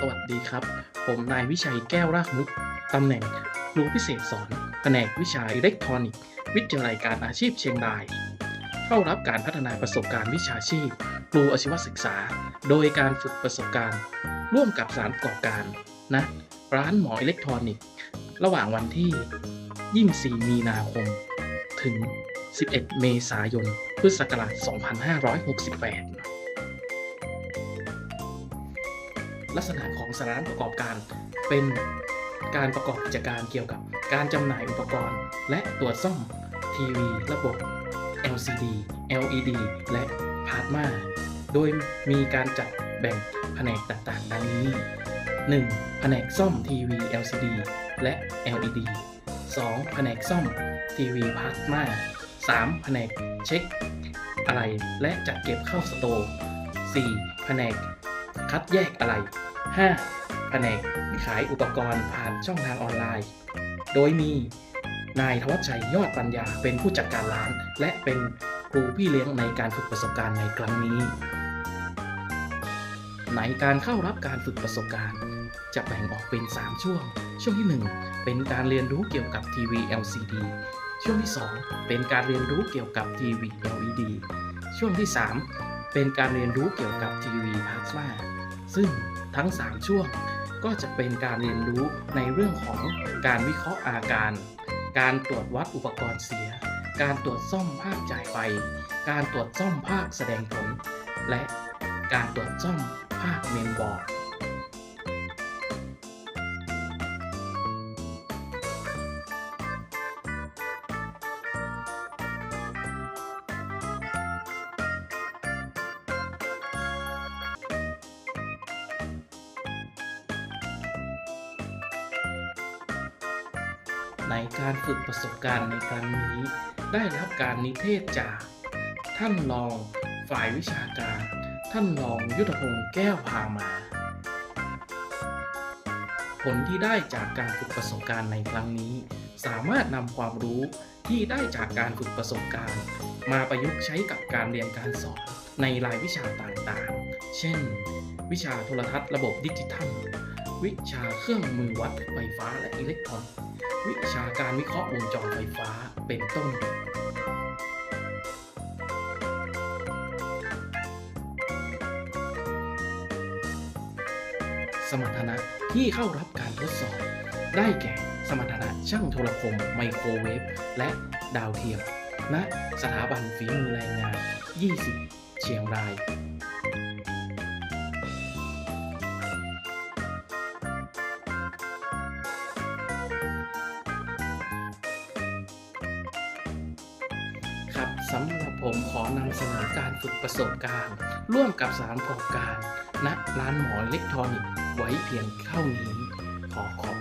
สวัสดีครับ ผมนายวิชัยแก้วรากมุก ตำแหน่งครูพิเศษสอน แผนกวิชาอิเล็กทรอนิกส์ วิทยาลัยการอาชีพเชียงราย เข้ารับการพัฒนาประสบการณ์วิชาชีพ ครูอาชีวศึกษา โดยการฝึกประสบการณ์ ร่วมกับสารประกอบการนะร้านหมออิเล็กทรอนิกส์ ระหว่างวันที่ 24 มีนาคม ถึง 11 เมษายน พุทธศักราช 2568 ลักษณะของสถานประกอบการ เป็นการประกอบกิจการเกี่ยวกับการจำหน่ายอุปกรณ์ และตรวจซ่อมทีวีระบบ LCD LED และพาร์มาโดยมีการจัดแบ่งแผนกต่างๆ ดังนี้ 1. แผนกซ่อมทีวี LCD และ LED 2. แผนกซ่อมทีวีพาร์มา 3. แผนกเช็ค อะไรและจัดเก็บเข้าสโตร์ 4. แผนกคัดแยกอะไร 5. แผนกขายอุปกรณ์ผ่านช่องทางออนไลน์ โดยมีนายทวัชชัยยอดปัญญาเป็นผู้จัดการร้าน และเป็นครูพี่เลี้ยงในการฝึกประสบการณ์ในครั้งนี้ ในการเข้ารับการฝึกประสบการณ์ จะแบ่งออกเป็น 3 ช่วง ช่วงที่ 1 เป็นการเรียนรู้เกี่ยวกับทีวี LCD ช่วงที่ 2 เป็นการเรียนรู้เกี่ยวกับทีวี LED ช่วงที่ 3 เป็นการเรียนรู้เกี่ยวกับทีวีพาสมา ซึ่งทั้ง 3 ช่วงก็จะเป็นการเรียนรู้ในเรื่องของการวิเคราะห์อาการ การตรวจวัดอุปกรณ์เสีย การตรวจซ่อมภาคจ่ายไฟ การตรวจซ่อมภาคแสดงผล และการตรวจซ่อมภาคเมนบอร์ด ในการฝึกประสบการณ์ในครั้งนี้ ได้รับการนิเทศจาก ท่านรองฝ่ายวิชาการ ท่านรองยุทธพงศ์แก้วพามา ผลที่ได้จากการฝึกประสบการณ์ในครั้งนี้ สามารถนำความรู้ที่ได้จากการฝึกประสบการณ์ มาประยุกต์ใช้กับการเรียนการสอนในรายวิชาต่างๆ เช่น วิชาโทรทัศน์ระบบดิจิทัล วิชาเครื่องมือวัดไฟฟ้าและอิเล็กทรอนิกส์วิชาการวิเคราะห์วงจรไฟฟ้าเป็นต้น สมรรถนะที่เข้ารับการทดสอบ ได้แก่สมรรถนะช่างโทรคมไมโครเวฟและดาวเทียมณสถาบันฝีมือแรงงาน 20 เชียงราย ครับสำหรับผมขอนำเสนอการฝึกประสบการณ์ ร่วมกับสารประกอบการณร้านหมออิเล็กทรอนิกส์ไว้เพียงเท่านี้ ขอขอบ